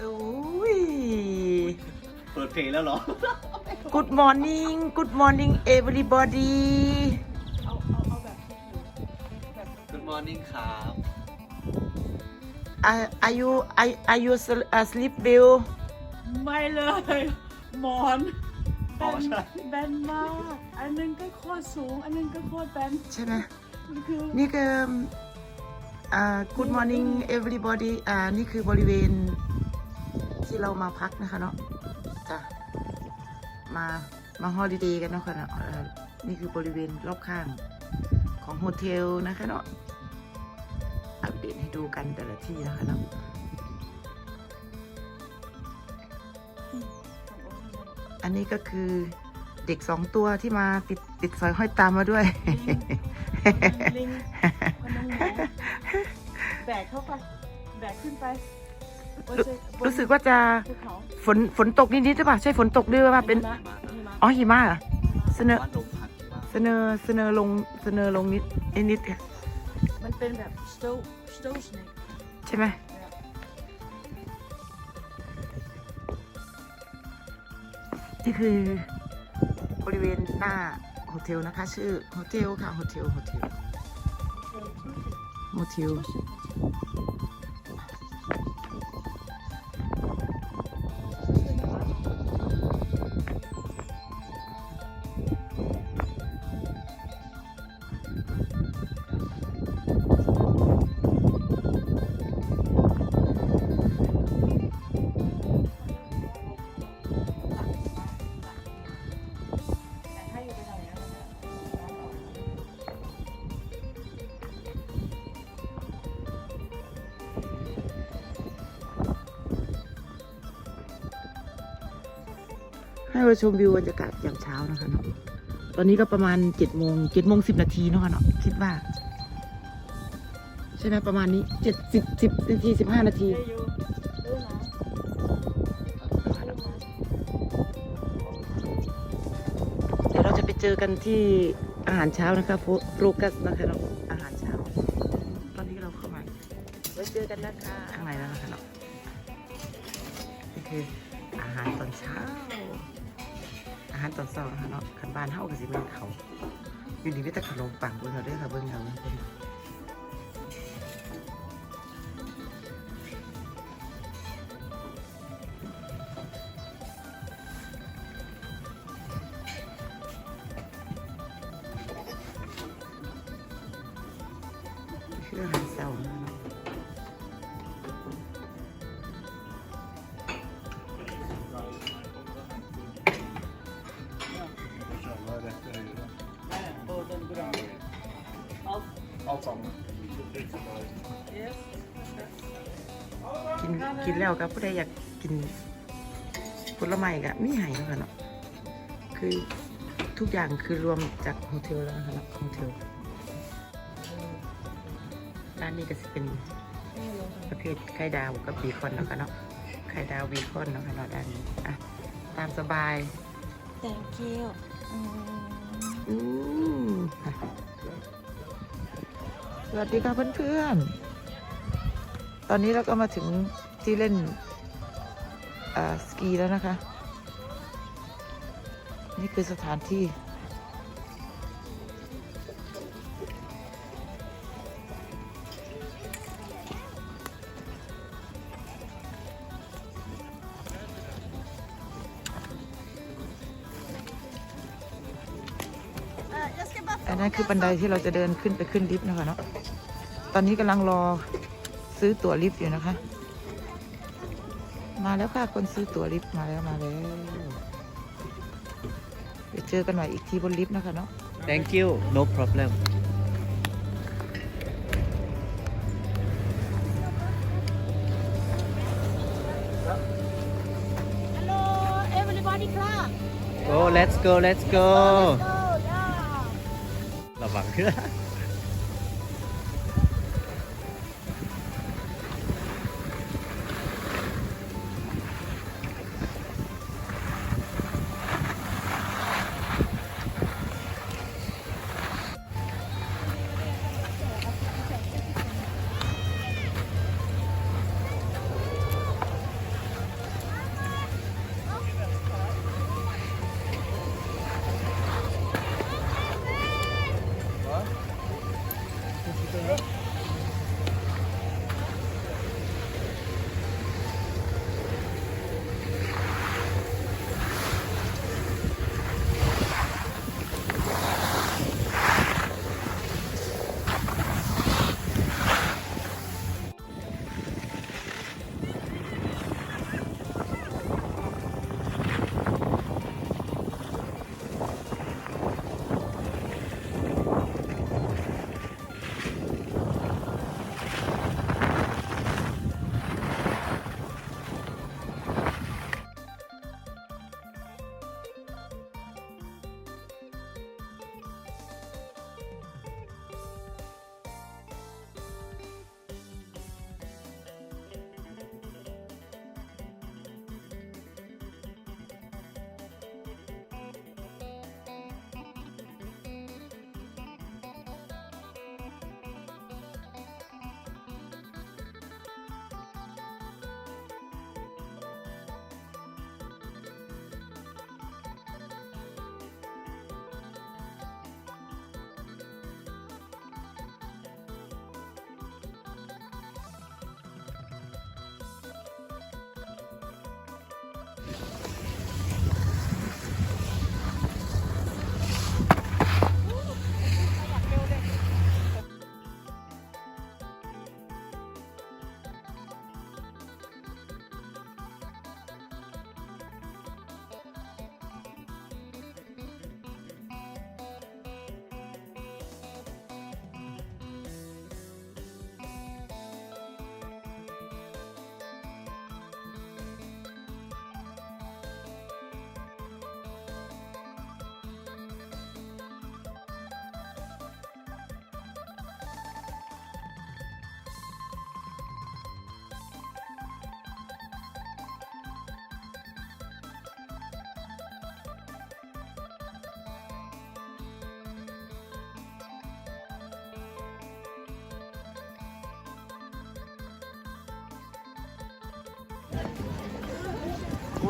โอ้ย เปิดเพลงแล้วเหรอ Good morning Good morning everybody เอาเอาเอาแบบที่อยู่แบบ Good morning ครับ are are you are are you sl- uh, sleep well ไม่เลย หมอนอ๋อใช่ แบนมาก อันนึงก็โคตรสูง อันนึงก็โคตรแบนใช่ไหมมันคือนี่คืออ่า Good morning everybody อ่านี่คือบริเวณ ที่เรามาพักนะคะเนาะจ้ะมามาฮอลิเดย์กันเนาะค่ะเนาะเอ่อนี่คือบริเวณรอบข้างของโฮเทลนะคะเนาะอัปเดตให้ดูกันแต่ละที่นะคะเนาะอันนี้ก็คือเด็กสองตัวที่มาติดติดสอยห้อยตามมาด้วยลิงคนนึงหมูแบกเข้าไป แบกขึ้นไปบนเชือกบน รู้สึกว่าจะภูเขาฝนฝนตกนิดๆหรือเปล่าใช่ฝนตกด้วยว่าเป็นหิมะหิมะอ๋อหิมะเหรอเสนอบ้านลมพัดที่ว่าเสนอเสนอลงเสนอลงนิดนิดๆค่ะมันเป็นแบบ snow snow snake ใช่ไหมนี่คือบริเวณหน้าโฮเทลนะคะ ชื่อโฮเทลค่ะโฮเทลโฮเทลโฮเทล ให้เราชมวิวบรรยากาศยามเช้านะคะเนาะตอนนี้ก็ประมาณเจ็ดโมงเจ็ดโมงสิบนาทีเนาะค่ะเนาะคิดว่า ใช่ไหมประมาณนี้เจ็ดสิบสิบนาทีสิบห้านาทีเดี๋ยวเราจะไปเจอกันที่อาหารเช้านะคะโฟโฟกัสนะคะเนาะอาหารเช้า ตอนนี้เราเข้ามาไว้เจอกันนะคะข้างในแล้วนะคะเนาะนี่คืออาหารตอนเช้า อาหารตอนเช้านะคะเนาะขันบ้านเฮาก็สิเป็นเขาอยู่ดีวิตาขนมปังเบิ่งเอาเด้วยค่ะเบิ่งเอาเบิ่งเอา แล้วครับผู้ใดอยากกินผลไม้ก็มีให้แล้วค่ะเนาะคือทุกอย่างคือรวมจากโฮเทลแล้วนะคะเนาะโฮเทลร้านนี้ก็จะเป็นประเภทไข่ดาวกับบีคอนแล้วค่ะเนาะไข่ดาวบีคอนแล้วค่ะเนาะด้านนี้อะตามสบาย thank you อืมอืมอะสวัสดีค่ะเพื่อนๆ ตอนนี้เราก็มาถึง ที่เล่นอ่าสกีแล้วนะคะ นี่คือสถานที่ อันนั้นคือบันไดที่เราจะเดินขึ้นไปขึ้นลิฟต์นะคะเนาะ ตอนนี้กำลังรอซื้อตั๋วลิฟต์อยู่นะคะ มาแล้วค่ะ คนซื้อตั๋วลิฟต์มาแล้วมาแล้วเดี๋ยวเจอกันใหม่อีกทีบนลิฟต์นะคะเนาะ Thank you no problem Hello everybody ครับ Go let's go let's go โอ้ยาระวัง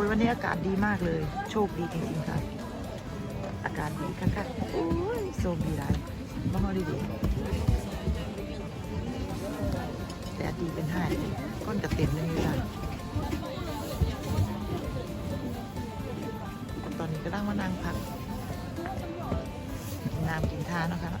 อ้ยวันนี้อากาศดีมากเลย โชคดีจริงๆค่ะ อากาศดีค่ะๆโอ้ยโชคดีหลายมาฮอดีดีแต่ดีเป็นห้าก้นกระเต็มเลยนี่ค่ะตอนนี้ก็ตั้งมานั่งพักน้ำกินท่านะคะ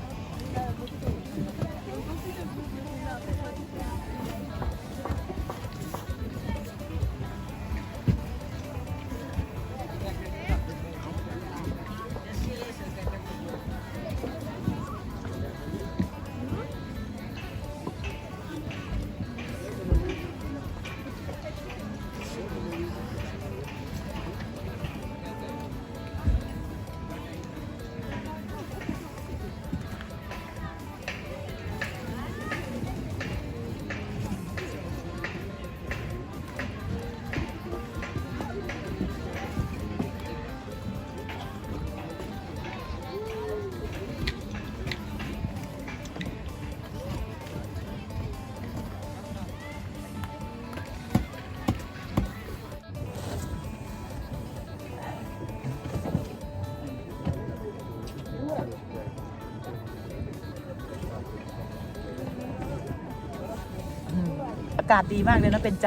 ากาศดีมากเลยนะเป็นใจ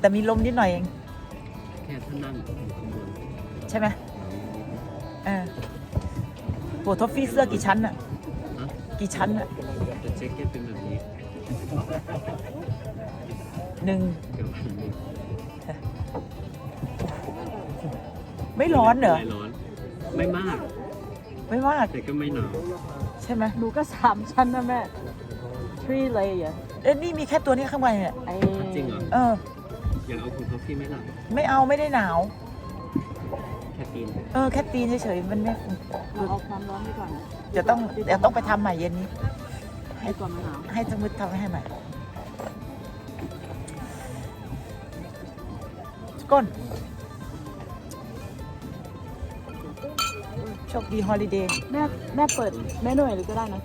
แต่มีลมนิดหน่อยเอง แค่ถ้านั่งอยู่ข้างบนใช่ไหมเออโหทอฟฟี่เสื้อกี่ชั้นอะฮะกี่ชั้นอะแต่แจ็คเก็ตเป็นแบบนี้หนึ่งเกือบพันหนึ่งไม่ร้อนเหรอ ไม่ร้อน ไม่มาก ไม่มากแต่ก็ไม่หนาวใช่ไหมหนูก็สามชั้นนะแม่ three layer เอ้ยนี่มีแค่ตัวนี้ข้างในเนี่ยไอ้จริงเหรอ เออ อยากเอาคุณทอฟฟี่ไหมล่ะไม่เอาไม่ได้หนาว แค่ตีนเออแค่ตีนเฉยๆมันไม่เราเอาความร้อนไปก่อนเดี๋ยวต้องเดี๋ยวต้องไปทำใหม่เย็นนี้ ให้ก่อนมันหนาวให้สมุดทำให้ใหม่ก้นโชคดีฮอลิเดย์แม่แม่เปิดแม่หน่วยหรือก็ได้นะ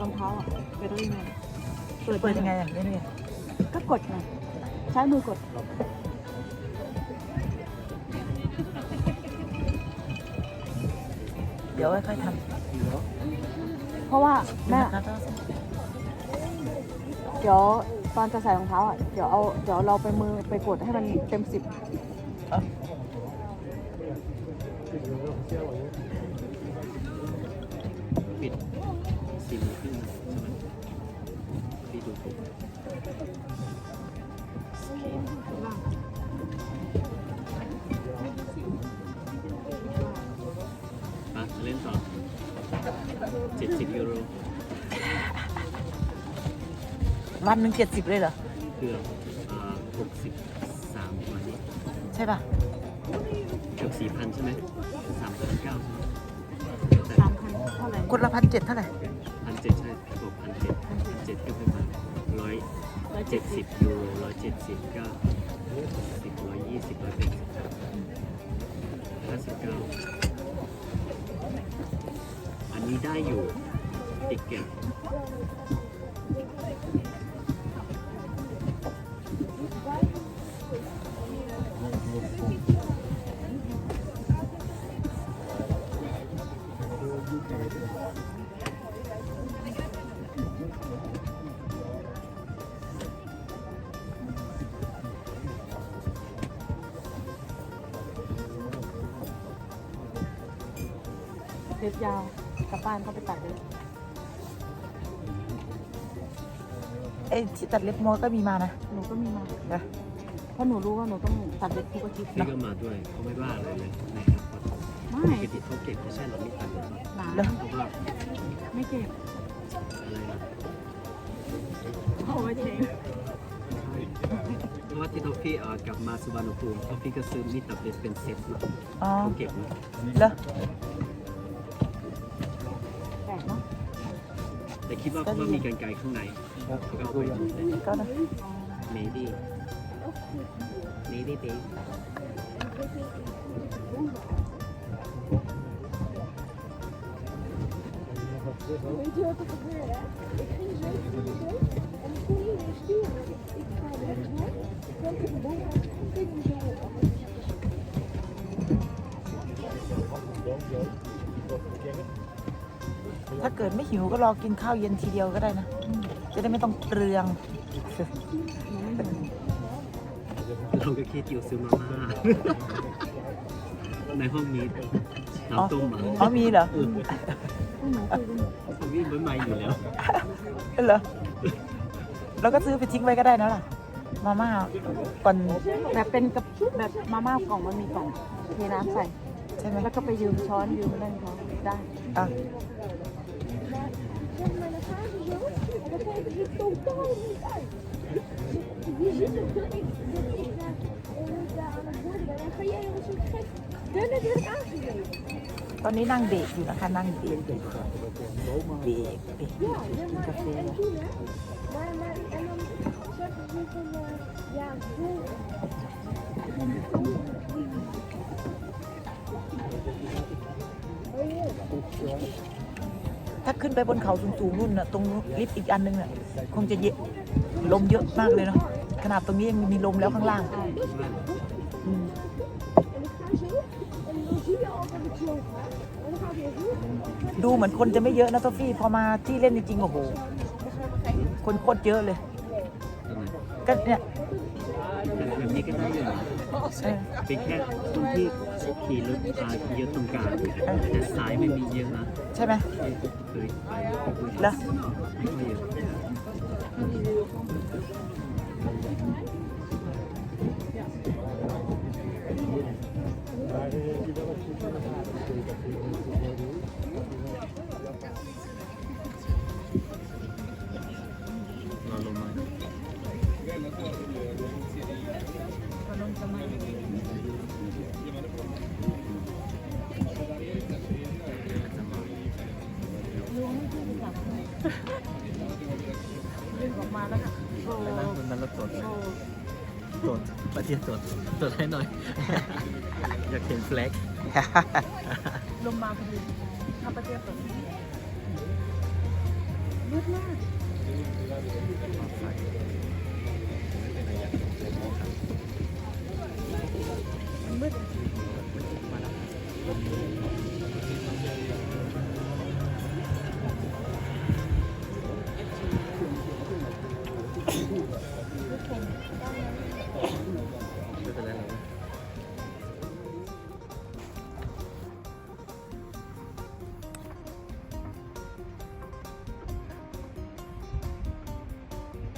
รองเท้าอะเปิดได้ยังไง เปิดเปิดยังไงอะไม่รู้ก็กดไงใช้มือกด เดี๋ยวค่อยๆทเพราะว่าำแม่นะคะต้องเดี๋ยวตอนจะใส่รองเท้าอะเดี๋ยวเอาเดี๋ยวเราไปมือไปกดให้มันเต็มสิบ กมาเล่นต่อเจ็ดสิบยูโรวันหนึ่งเจ็ดสิบเลยเหรอ เกือบหกสิบสามวันนี้ใช่ป่ะเกือบสี่พันใช่ไหมสามพันเก้าใช่ไหมสามพันเท่าไหร่คนละพันเจ็ดเท่าไหร่พันเจ็ดใช่บวกพันเจ็ดพันเจ็ดก็ประมาณร้ ร้อยเจ็ดสิบยูโรร้อยเจ็ดสิบก็สิบร้อยยี่สิบร้อยแปดสิบห้าสิบเก้าอันนี้ได้อยู่ติกเก็ต ล็บยาวกลับบ้านเขาไปตัดเลยเอ้ยที่ตัดเล็บมอก็มีมานะหนูก็มีมานะเพราะหนูรู้ว่าหนูต้องตัดเล็บทุกอาทิตย์พี่ก็มาด้วยเขาไม่ว่าอะไรเลยในครับไม่ปกติเขาเก็บไม่ใช่เหรอไม่ตัดเลยหนาแล้วเพราะว่าไม่เก็บอะไรนะเอาไว้เทงเพราะว่าที่ทอฟฟี่เอ่อกลับมาสุวรรณภูมิทอฟฟี่ก็ซื้อมีดตัดเล็บเป็นเซ็ตมาอ๋อเขาเก็บนะแล้วแแต่คิดว่าเพราะว่ามีกันไกลข้างในเขาก็เอาไปก็นะ maybe maybe babe เถ้าเกิดไม่หิวก็รอกินข้าวเย็นทีเดียวก็ได้นะ จะได้ไม่ต้องเปลืองเราก็คิดอยู่ซื้อมาม่าในห้องมีน้ำต้มมาอ๋อมีเหรอเออผมวิ่งใหม่อยู่แล้วเหรอเราก็ซื้อไปทิ้งไว้ก็ได้นะล่ะ มาม่าก่อนแบบเป็นกับแบบมาม่ากล่องมันมีกล่องเทน้ำใส่ ใช่ไหมแล้วก็ไปยืมช้อนยืมนั่นเขาได้ อะตอนนี้นั่งเบรกอยู่นะคะนั่งเบรกเบรกเบรกเบรกกินกาแฟ ถ้าขึ้นไปบนเขาสูงๆนู่นน่ะตรงลิฟต์อีกอันนึงน่ะคงจะเยอะลมเยอะมากเลยเนาะขนาดตรงนี้ยังมีลมแล้วข้างล่างอืมดูเหมือนคนจะไม่เยอะนะโซฟี่พอมาที่เล่นจริงๆโอ้โห คนโคตรเยอะเลย ก็เนี่ยแบบนี้ก็ได้อยู่นะเออเป็นแค่คนที่ ขี่รถพาเยอะตรงกลางแต่ซ้ายไม่มีเยอะนะใช่ไหมที่เคยไปแล้วไม่ค่อยเยอะ ตรวจประเดี๋ยวตรวจตรวจให้หน่อย อยากเห็นแฟลกลมมาพอดีข้าพเจ้าเปิดมืดมากมันมืดไม่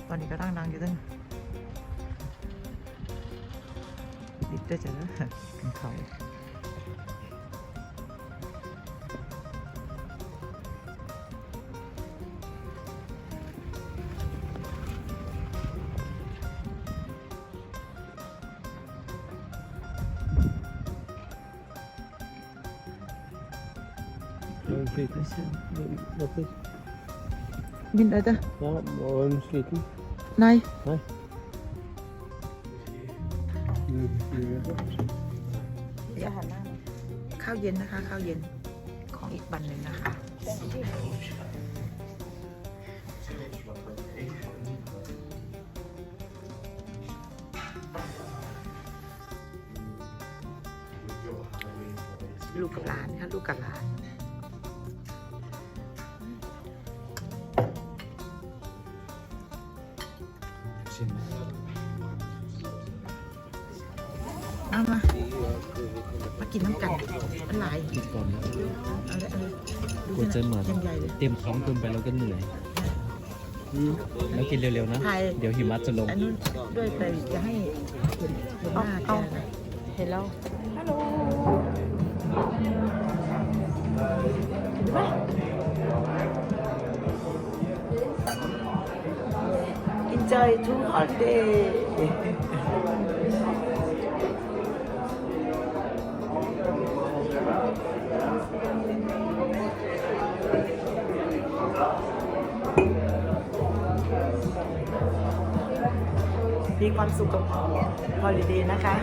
ตอนนี้ก็นั่งนั่งอยู่ตั้งดิบได้เจอกันเขาบินอะไรจ้ะ Ja, og er du sliten? นายจะหันหน้ามาข้าวเย็นนะคะ ข้าวเย็นของอีกบันหนึ่งนะคะ ลูกกับหลานค่ะ ลูกกับหลาน กลัวจะเหมือนยังใหญ่เลยเต็มท้องเกินไปแล้วก็เหนื่อยแล้วกินเร็วๆนะถ่ายเดี๋ยวหิมะจะลงอันนู้นด้วยแต่จะให้เห็นเห็นหน้าแกนะเห็นแล้วฮัลโหล enjoy to holiday มีความสุขกับฮอลิเดย์นะคะ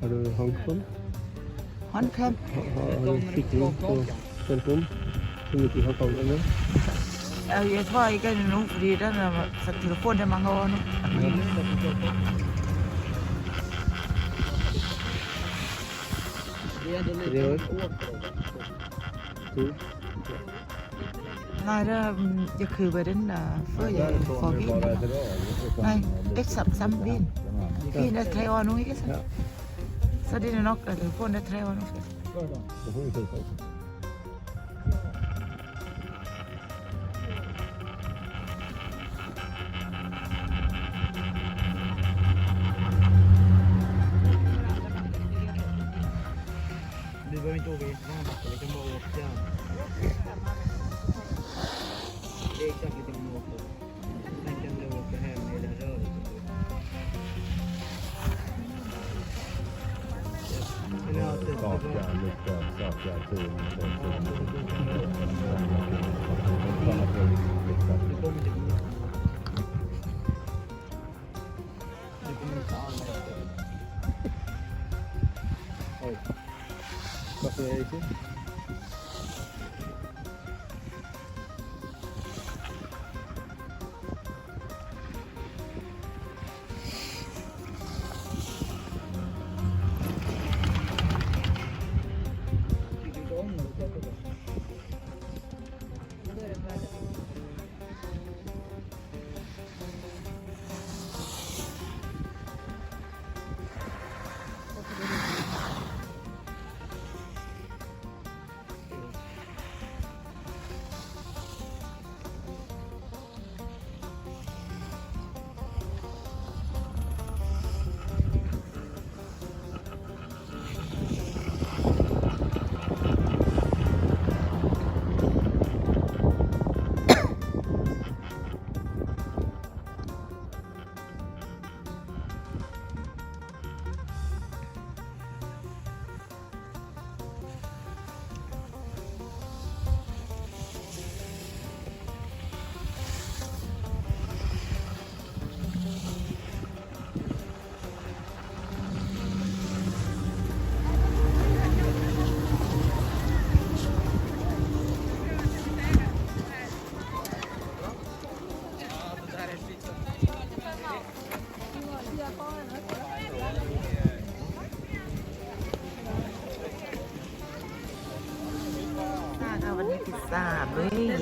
Har du Hongkong? ฮอนแคม Har, har, har du skickning på telefon? Hur mycket Hongkong är det? เอาเยพ่ออีกกันนุ้งฟรีแล้วนะสักทีละคนได้มังกรนุ้ง Tre år? Du? นายเริ่มจะคือไป den där för jag får vin Bara ett rör. nej exakt sam vin vin är tre år nu inte så Ja. Så det är nog att telefon är tre år nu Då får vi skjuta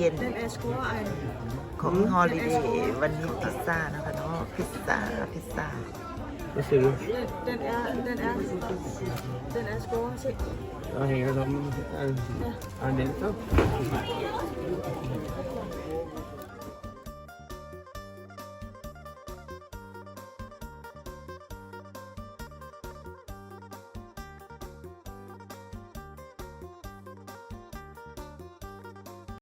ย็น Den är skål. ของฮอลิเดย์วันนี้พิซซ่านะคะเนาะพิซซ่าพิซซ่า Vad ser du? Den är, den är, den är skål. Se. Jag hänger som en anledning.